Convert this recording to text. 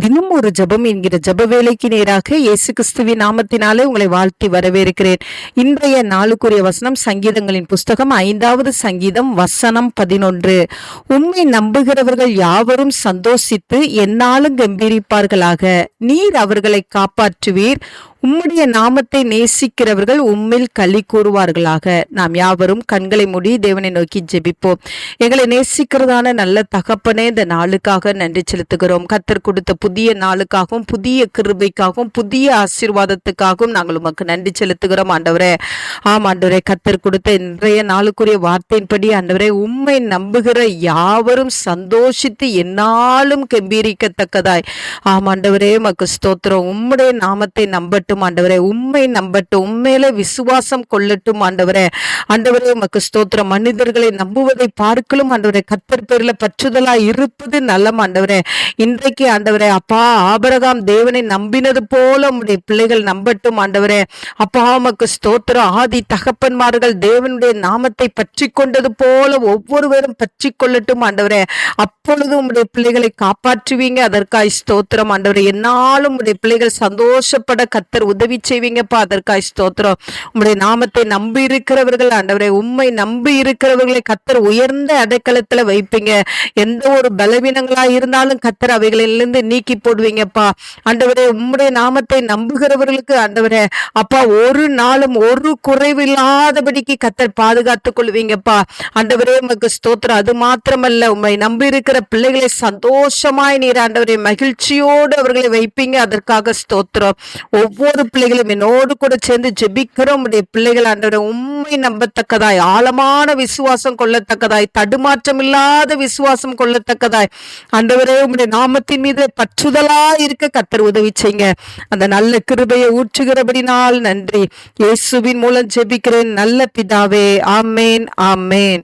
தினம் ஒரு ஜெபம் என்கிற ஜப வேலைக்கு நேராக இயேசு கிறிஸ்துவின் நாமத்தினாலே உங்களை வாழ்த்தி வரவேற்கிறேன். இன்றைய நாளுக்குரிய வசனம் சங்கீதங்களின் புஸ்தகம் ஐந்தாவது சங்கீதம் வசனம் பதினொன்று. உண்மை நம்புகிறவர்கள் யாவரும் சந்தோஷித்து என்னாலும் கம்பீரிப்பார்களாக. நீர் அவர்களை காப்பாற்றுவீர். உம்முடைய நாமத்தை நேசிக்கிறவர்கள் உம்மில் களி கூறுவார்களாக. நாம் யாவரும் கண்களை மூடி தேவனை நோக்கி ஜெபிப்போம். எங்களை நேசிக்கிறதான நல்ல தகப்பனே இந்த நாளுக்காக நன்றி செலுத்துகிறோம். கத்தர் கொடுத்த புதிய நாளுக்காகவும் புதிய கிருபைக்காகவும் புதிய ஆசீர்வாதத்துக்காகவும் நாங்கள் உமக்கு நன்றி செலுத்துகிறோம் ஆண்டவரே. ஆம் ஆண்டவரே கத்தர் கொடுத்த இன்றைய நாளுக்குரிய வார்த்தையின்படி ஆண்டவரே உம்மை நம்புகிற யாவரும் சந்தோஷித்து என்னாலும் கம்பீரிக்கத்தக்கதாய். ஆம் ஆண்டவரே மக்கு ஸ்தோத்திரம். உம்முடைய நாமத்தை நம்பட்டும் ஆண்டவரே. உண்மை நம்பட்டும் உண்மையில விசுவாசம் கொள்ளட்டும் ஆண்டவரே. ஆண்டவரே உமக்கு ஸ்தோத்திரம். மனிதர்களை நம்புவதை பார்க்கலும் ஆண்டவரே. கத்தர் பேர்ல பற்றுதலா இருப்பது நல்லம் ஆண்டவரே. இன்றைக்கு ஆண்டவரே அப்பா ஆபரகாம் தேவனை நம்பினது போல உம்முடைய பிள்ளைகள் நம்பட்டும் ஆண்டவரே. அப்பா உமக்கு ஸ்தோத்திரம். ஆதி தகப்பன்மார்கள் தேவனுடைய நாமத்தை பற்றி கொண்டது போல ஒவ்வொருவரும் பற்றி கொள்ளட்டும் ஆண்டவரே. அப்பொழுது உம்முடைய பிள்ளைகளை காப்பாற்றுவீங்க. அதற்காய் ஸ்தோத்திரம் ஆண்டவரே. என்னாலும் உம்முடைய பிள்ளைகள் சந்தோஷப்பட கத்தர் உதவி செய்வீங்கப்பா. அதற்காய் ஸ்தோத்திரம். உங்களுடைய நாமத்தை நம்பி இருக்கிறவர்கள் ஆண்டவரை உண்மை நம்பி இருக்கிறவர்களை கத்தர் உயர்ந்த அடைக்கலத்துல வைப்பீங்க. எந்த ஒரு பலவீனங்களா இருந்தாலும் கத்தர் அவைகளிலிருந்து நீக்கி போடுவீங்கப்பா. ஆண்டவரே உம்முடைய நாமத்தை நம்புகிறவர்களுக்கு ஆண்டவரே அப்பா ஒரு நாளும் ஒரு குறைவில்லாதபடிக்கு கத்தர் பாதுகாத்துக் கொள்வீங்கப்பா. ஆண்டவரே உமக்கு ஸ்தோத்திரம். அது மாத்திரமல்ல உண்மை நம்பி இருக்கிற பிள்ளைகளை சந்தோஷமாய் நீர் ஆண்டவரே மகிழ்ச்சியோடு அவர்களை வைப்பீங்க. அதற்காக ஸ்தோத்திரம். ஒவ்வொரு பிள்ளைகளும் என்னோடு கூட சேர்ந்து ஜெபிக்கிறோம். உடைய பிள்ளைகள் ஆண்டவரே உண்மை நம்பத்தக்கதாய் ஆழமான விசுவாசம் கொள்ளத்தக்கதாய் தடுமாற்றம் இல்லாத விசுவாசம் கொள்ளத்தக்கதாய். ஆண்டவரே உம்முடைய நாமத்தின் மீது பற்றுதலா இருக்க கத்தர் உதவி செய்யுங்க. அந்த நல்ல கிருபையை ஊற்றுகிறபடினால் நன்றி. இயேசுவின் மூலம் ஜெபிக்கிறேன். நல்ல பிதாவே ஆமேன் ஆமேன்.